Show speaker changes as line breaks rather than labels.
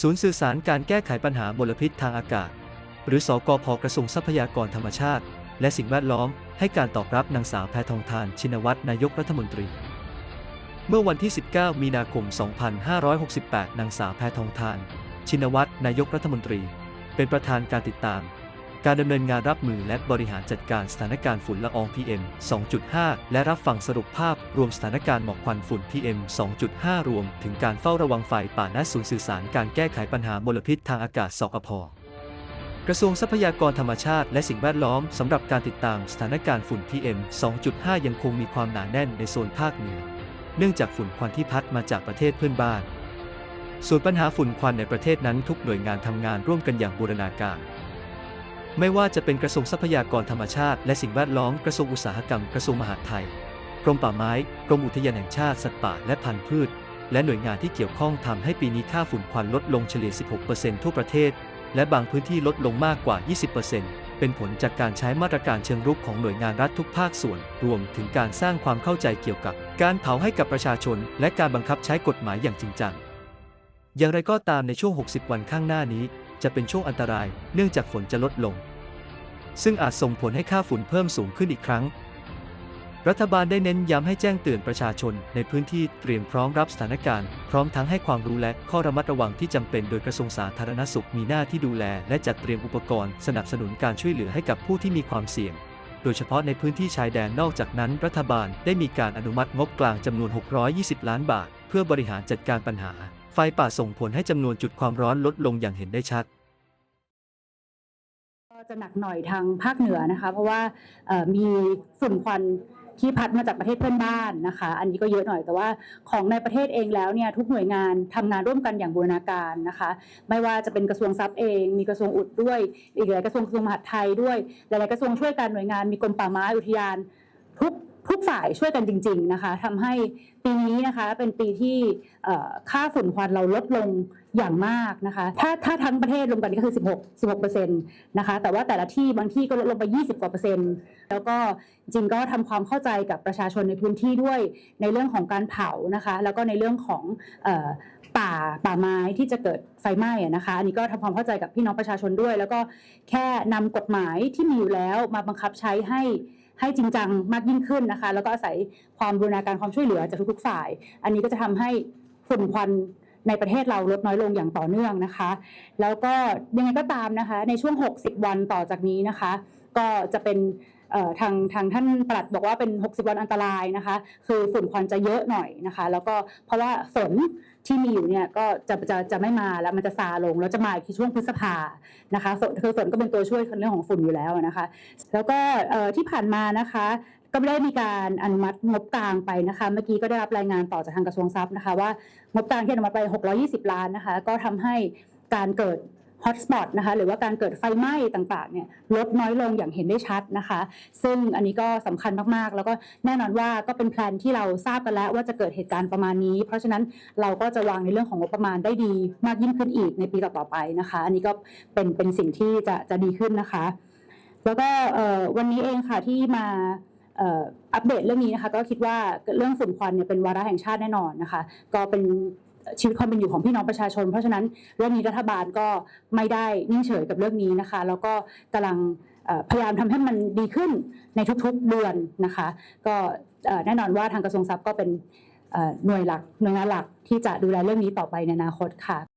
ศูนย์สื่อสารการแก้ไขปัญหามลพิษทางอากาศ หรือสกพกระทรวงทรัพยากรธรรมชาติ และสิ่งแวดล้อม ให้การตอบรับนางสาวแพทองทานชินวัตรนายกรัฐมนตรี เมื่อวันที่ 19 มีนาคม 2568 นางสาวแพทองทาน ชินวัตรนายกรัฐมนตรี เป็นประธานการติดตาม การดำเนินงานรับมือและบริหารจัดการสถานการณ์ฝุ่นละออง PM 2.5 และรับฟังสรุปภาพรวมสถานการณ์หมอกควันฝุ่น PM 2.5 รวมถึงการเฝ้าระวังไฟป่าณศูนย์สื่อสารการแก้ไขปัญหามลพิษทางอากาศสกพกระทรวงทรัพยากรธรรมชาติและสิ่งแวดล้อมสำหรับการติดตามสถานการณ์ฝุ่น PM 2.5 ยังคงมีความหนาแน่นในโซนภาคเหนือ เนื่องจากฝุ่นควันที่พัดมาจากประเทศเพื่อนบ้าน ส่วนปัญหาฝุ่นควันในประเทศนั้นทุกหน่วยงานทำงานร่วมกันอย่างบูรณาการ ไม่ว่าจะเป็นกระทรวงทรัพยากรธรรมชาติและสิ่งแวดล้อมกระทรวงอุตสาหกรรมกระทรวงมหาดไทย กรมป่าไม้กรมอุทยานแห่งชาติสัตว์ป่าและพันธุ์พืช และหน่วยงานที่เกี่ยวข้องทำให้ปีนี้ค่าฝุ่นควันลดลงเฉลี่ย 16%ทั่วประเทศ และบางพื้นที่ลดลงมากกว่า 20%เป็นผลจากการใช้มาตรการเชิงรุกของหน่วยงานรัฐทุกภาคส่วน รวมถึงการสร้างความเข้าใจเกี่ยวกับ การเผาให้กับประชาชน และการบังคับใช้กฎหมายอย่างจริงจัง อย่างไรก็ตามในช่วง 60 วันข้างหน้านี้ จะเป็นช่วงอันตราย เนื่องจากฝนจะลดลง ซึ่งอาจส่งผลให้ค่าฝุ่นเพิ่มสูงขึ้นอีกครั้ง รัฐบาลได้เน้นย้ำให้แจ้งเตือนประชาชนในพื้นที่เตรียมพร้อมรับสถานการณ์ พร้อมทั้งให้ความรู้และข้อระมัดระวังที่จำเป็นโดยกระทรวงสาธารณสุขมีหน้าที่ดูแล และจัดเตรียมอุปกรณ์สนับสนุนการช่วยเหลือให้กับผู้ที่มีความเสี่ยงโดยเฉพาะในพื้นที่ชายแดนนอกจากนั้น รัฐบาลได้มีการอนุมัติงบกลางจำนวน 620 ล้านบาท เพื่อบริหารจัดการปัญหา ไฟป่าส่งผลให้จำนวนจุดความร้อนลดลงอย่างเห็นได้ชัด
จะหนักหน่อยทางภาคเหนือนะคะ เพราะว่ามีฝุ่นควันที่พัดมาจากประเทศเพื่อนบ้านนะคะ อันนี้ก็เยอะหน่อยแต่ว่าของในประเทศเองแล้วเนี่ยทุกหน่วยงานทำงานร่วมกันอย่างบูรณาการนะคะ ไม่ว่าจะเป็นกระทรวงทรัพย์เอง มีกระทรวงอุดด้วยอีกหลายกระทรวงกระทรวงมหาดไทยด้วยหลายๆกระทรวงช่วยกันหน่วยงานมีกรมป่าไม้อุทยานทุก ทุกฝ่ายช่วยกันจริง ๆนะคะทำให้ปีนี้นะคะเป็นปีที่ค่าฝุ่นควันเราลดลงอย่างมากนะคะ ถ้าถ้าทั้งประเทศรวมกันก็คือ 16 16เปอร์เซ็นต์นะคะ แต่ว่าแต่ละที่บางที่ก็ลดลงไป 20 กว่าเปอร์เซ็นต์ แล้วก็จริงก็ทำความเข้าใจกับประชาชนในพื้นที่ด้วยในเรื่องของการเผานะคะ แล้วก็ในเรื่องของป่าป่าไม้ที่จะเกิดไฟไหม้นะคะ อันนี้ก็ทำความเข้าใจกับพี่น้องประชาชนด้วย แล้วก็แค่นำกฎหมายที่มีอยู่แล้วมาบังคับใช้ให้ ให้จริงจังมากยิ่งขึ้นนะคะ แล้วก็อาศัยความบูรณาการความช่วยเหลือจากทุกๆฝ่าย อันนี้ก็จะทำให้ฝุ่นควันในประเทศเราลดน้อยลงอย่างต่อเนื่องนะคะ แล้วก็ยังไงก็ตามนะคะ ในช่วง 60 วันต่อจากนี้นะคะ ก็จะเป็นทางทางท่านปลัดบอกว่าเป็น 60 วันอันตรายนะคะ คือฝุ่นควันจะเยอะหน่อยนะคะ แล้วก็เพราะว่าฝน ที่มีอยู่เนี่ยก็จะจะจะไม่มาแล้วมันจะซาลงแล้วจะมาอีกทีช่วงพฤษภานะคะฝนคือฝนก็เป็นตัวช่วยเรื่องของฝุ่นอยู่แล้วนะคะ แล้วก็ที่ผ่านมานะคะก็ได้มีการอนุมัติงบกลางไปนะคะ เมื่อกี้ก็ได้รับรายงานต่อจากทางกระทรวงทรัพย์นะคะว่างบกลางที่อนุมัติไป 620 ล้านนะคะ ก็ทำให้การเกิด ฮอตสปอตนะคะหรือว่าการเกิดไฟไหม้ต่างๆเนี่ยลดน้อยลงอย่างเห็นได้ชัดนะคะ ซึ่งอันนี้ก็สำคัญมากๆ แล้วก็แน่นอนว่าก็เป็นแพลนที่เราทราบกันแล้วว่าจะเกิดเหตุการณ์ประมาณนี้ เพราะฉะนั้นเราก็จะวางในเรื่องของงบประมาณได้ดีมากยิ่งขึ้นอีกในปีต่อๆไปนะคะ อันนี้ก็เป็นเป็นสิ่งที่จะจะดีขึ้นนะคะ แล้วก็วันนี้เองค่ะที่มาอัปเดตเรื่องนี้นะคะก็คิดว่าเรื่องฝุ่นควันเนี่ยเป็นวาระแห่งชาติแน่นอนนะคะ ก็เป็น ชีวิตความเป็นอยู่ของพี่น้องประชาชน เพราะฉะนั้นเรื่องนี้รัฐบาลก็ไม่ได้นิ่งเฉยกับเรื่องนี้นะคะ แล้วก็กำลังพยายามทำให้มันดีขึ้นในทุกๆเดือนนะคะ ก็แน่นอนว่าทางกระทรวงทรัพย์ก็เป็นหน่วยหลักหน่วยงานหลักที่จะดูแลเรื่องนี้ต่อไปในอนาคตค่ะ